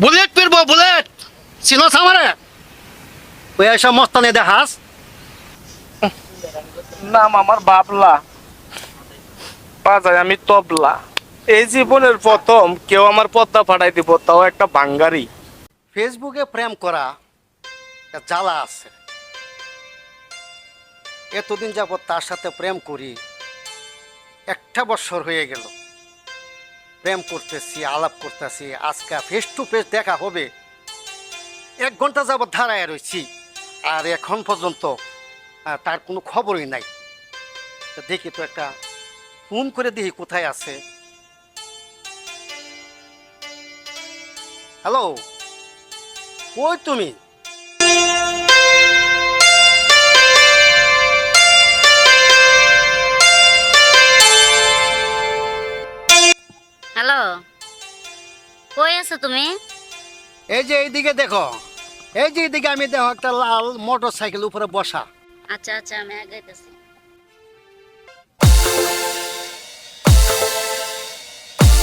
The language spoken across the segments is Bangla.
বুলেট ফিরবো বুলেট! চিনস আমারে ওই এসব মস্তানে দেখাস নাম আমার বাবলা। বাজায় আমি তবলা। এই জীবনের প্রথম কেউ আমার পদ্মা ফাটাই দিব তাও একটা বাঙ্গারি। ফেসবুকে প্রেম করা জ্বালা আছে। এতদিন যাবৎ তার সাথে প্রেম করি একটা বছর হয়ে গেল। প্রেম করতেছি, আলাপ করতেছি, আজকে ফেস টু ফেস দেখা হবে। এক ঘণ্টা যাবৎ ধারায় রয়েছি আর এখন পর্যন্ত তার কোনো খবরই নাই। দেখি তো একটা ফোন করে দেখি কোথায় আছে। হ্যালো কই তুমি? হ্যালো? কই আছো তুমি? এই যে এইদিকে দেখো। এই যে এইদিকে আমি দেখো একটা লাল মোটর সাইকেল উপরে বসা। আচ্ছা আচ্ছা আমি আগাইতেছি।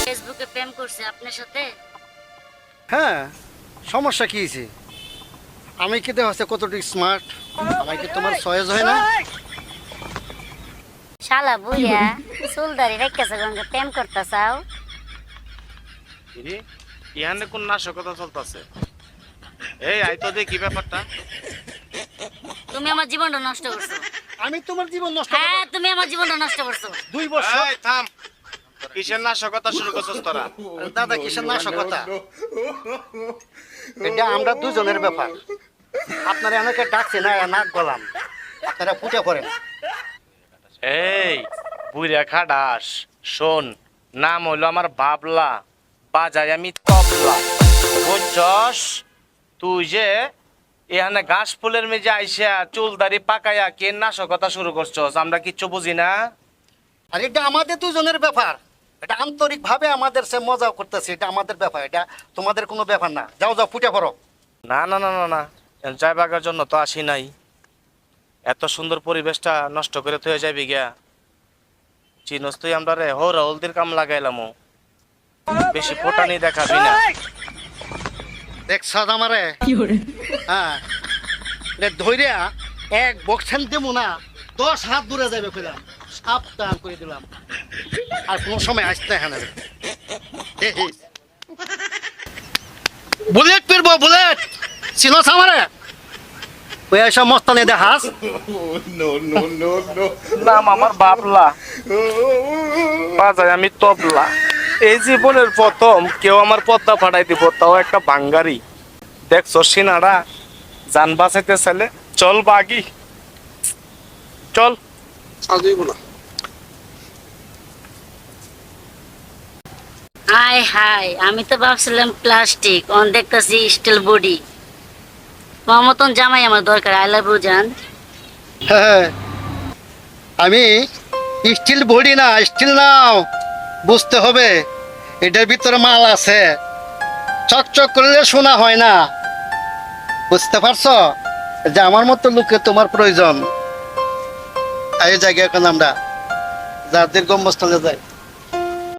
ফেসবুকে প্রেম করছে আপনার সাথে? হ্যাঁ সমস্যা কি হয়েছে আমি কি দেখো কতটুকু স্মার্ট আমার কি তোমার সয়েজ হয় না? শালা বুইয়া চুলদারি রেখেছে গঙ্গে প্রেম করতে চাও? ইহানে কোন নাশকতা চলতেছে? এই আই তো দেখি ব্যাপারটা? তুমি আমার জীবনটা নষ্ট করছ। আমি তোমার জীবন নষ্ট হ্যাঁ তুমি আমার জীবনটা নষ্ট করছ। দুই বছর। এই থাম। কিসের নাশকতা শুরু করছস তোরা? দাদা কিসের নাশকতা? এটা আমরা দুজনের ব্যাপার। আপনারা অনেকে ডাকছে না নাক গলাম। আপনারা পূজা করেন এই বুইরা খাডাস শোন নাম হইল আমার বাবলা। বাজাই আমি তবলা। বুঝছস তুই যে এখানে ঘাস ফুলের মেজে আইসা চুল দাড়ি পাকাইয়া কে নাশকতা শুরু করছস আমরা কিচ্ছু বুঝি না? আর এটা আমাদের দুজনের ব্যাপার। এটা আন্তরিক ভাবে আমাদের সে মজা করতেছে এটা আমাদের ব্যাপার এটা তোমাদের কোনো ব্যাপার না। যাও যাও ফুটে পড়ো। না না না না না জয় বাগার জন্য তো আসি নাই। এত সুন্দর পরিবেশটা নষ্ট করে তো হয়ে যাবি গিয়া। চিনস তুই আমরা রে হো হলদির কাম লাগাইলাম বেশি ফোটানি দেখাবি না। দেখছ আমারে হ্যাঁ। ধৈর্যা এক বক্সেন দেবো না দশ হাত দূরে যাবে কইলাম সাবধান করে দিলাম। আর কোনো সময় আসতে হ্যাঁ দেখিস বুলেট ফিরবো বুলেট। চিনস আমারে ওই এসব মস্তানে দেখাস। নাম আমার বাবলা। বাজায় আমি তবলা। এই জীবনের প্রথম কেউ আমার পদ্মা ফাটাই দিব তাও একটা বাঙ্গারি। দেখছ সিনারা যান বাঁচাইতে চাইলে চল বাগি। চল। হাই হাই আমি তো ভাবছিলাম প্লাস্টিক অন দেখতেছি স্টিল বডি। তোমার মতন জামাই আমার দরকার আই লাভ ইউ জান। হ্যাঁ। আমি স্টিল বডি না স্টিল নাও। বুঝতে হবে, এটার ভিতরে মাল আছে। চকচক করলে শোনা হয় না। বুঝতে পারছ? যে আমার মতো লোকে তোমার প্রয়োজন। এই জায়গায় এখন আমরা যাদের গম্বস্থলে যাই।